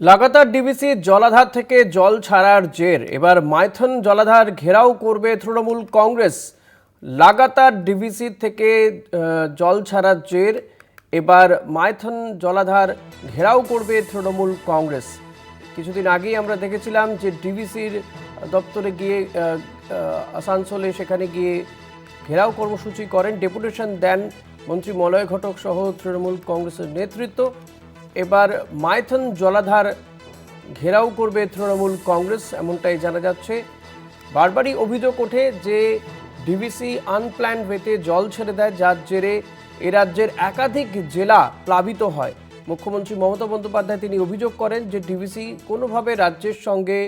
লাগাতার ডিবিসি জলাধার থেকে জল ছাড়ার জের। এবার মাইথন জলাধার ঘেরাও করবে তৃণমূল কংগ্রেস। লাগাতার ডিবিসি থেকে জল ছাড়ার জের। এবার মাইথন জলাধার ঘেরাও করবে তৃণমূল কংগ্রেস। কিছুদিন আগেই আমরা দেখেছিলাম যে ডিবিসির দপ্তরে গিয়ে আসানসোলে সেখানে গিয়ে ঘেরাও কর্মসূচি করেন। ডেপুটেশন দেন মন্ত্রী মলয় ঘটক সহ তৃণমূল কংগ্রেসের নেতৃত্ব। এবার মাইথন জলাধার ঘেরাও করবে তৃণমূল কংগ্রেস, এমনটাই জানা যাচ্ছে। বারবারই অভিযোগ ওঠে যে ডিভিসি আনপ্ল্যান ওয়েতে জল ছেড়ে দেয়, যার জেরে এ রাজ্যের একাধিক জেলা প্লাবিত হয়। মুখ্যমন্ত্রী মমতা বন্দ্যোপাধ্যায় তিনি অভিযোগ করেন যে ডিভিসি কোনোভাবে রাজ্যের সঙ্গে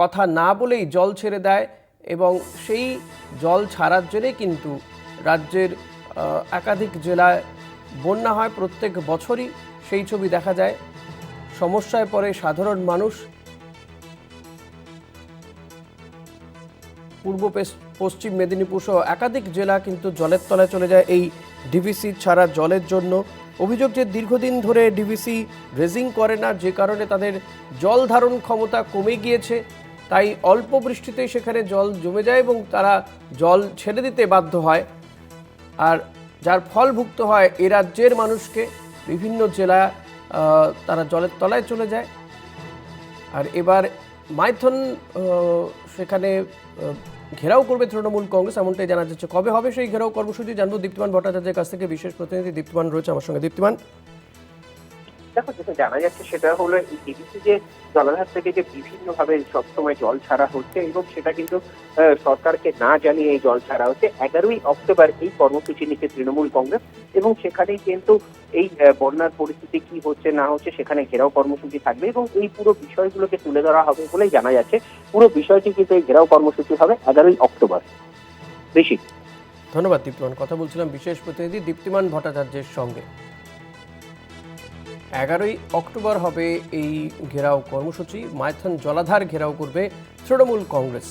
কথা না বলেই জল ছেড়ে দেয় এবং সেই জল ছাড়ার জেরে কিন্তু রাজ্যের একাধিক জেলায় বন্যা হয় প্রত্যেক বছরই। সেই ছবি দেখা যায়। সমস্যায় পড়ে সাধারণ মানুষ। পূর্ব পশ্চিম মেদিনীপুর সহ একাধিক জেলা কিন্তু জলের তলায় চলে যায় এই ডিভিসি ছাড়া জলের জন্য। অভিযোগ যে দীর্ঘদিন ধরে ডিভিসি রেজিং করে না, যে কারণে তাদের জল ধারণ ক্ষমতা কমে গিয়েছে। তাই অল্প বৃষ্টিতেই সেখানে জল জমে যায় এবং তারা জল ছেড়ে দিতে বাধ্য হয়। আর যার ফল ভুক্ত হয় এ রাজ্যের মানুষকে। বিভিন্ন জেলা তারা জলের তলায় চলে যায়। আর এবার মাইথন সেখানে ঘেরাও করবে তৃণমূল কংগ্রেস, এমনটাই জানা যাচ্ছে। কবে হবে সেই ঘেরাও কর্মসূচি জানব দীপ্তিমান ভট্টাচার্যের কাছ থেকে। বিশেষ প্রতিনিধি দীপ্তিমান রয়েছে আমার সঙ্গে। দীপ্তিমান? দেখো যেটা জানা যাচ্ছে সেটা হলো এই যে জলাধার থেকে যে বিভিন্ন ভাবে সবসময় জল ছাড়া হচ্ছে এবং সেটা কিন্তু সরকারকে না জানিয়ে এই জল ছাড়া হচ্ছে, এগারোই অক্টোবর এই কর্মসূচি নিচ্ছে তৃণমূল কংগ্রেস এবং সেখানেই কিন্তু এই বন্যার পরিস্থিতি কি হচ্ছে না হচ্ছে সেখানে ঘেরাও কর্মসূচি থাকবে এবং এই পুরো বিষয়গুলোকে তুলে ধরা হবে বলেই জানা যাচ্ছে। পুরো বিষয়টি কিন্তু এই ঘেরাও কর্মসূচি হবে এগারোই অক্টোবর। ঋষি। ধন্যবাদ দীপ্তিমান। কথা বলছিলাম বিশেষ প্রতিনিধি দীপ্তিমান ভট্টাচার্যের সঙ্গে। এগারোই অক্টোবর হবে এই ঘেরাও কর্মসূচি। মাইথন জলাধার ঘেরাও করবে তৃণমূল কংগ্রেস।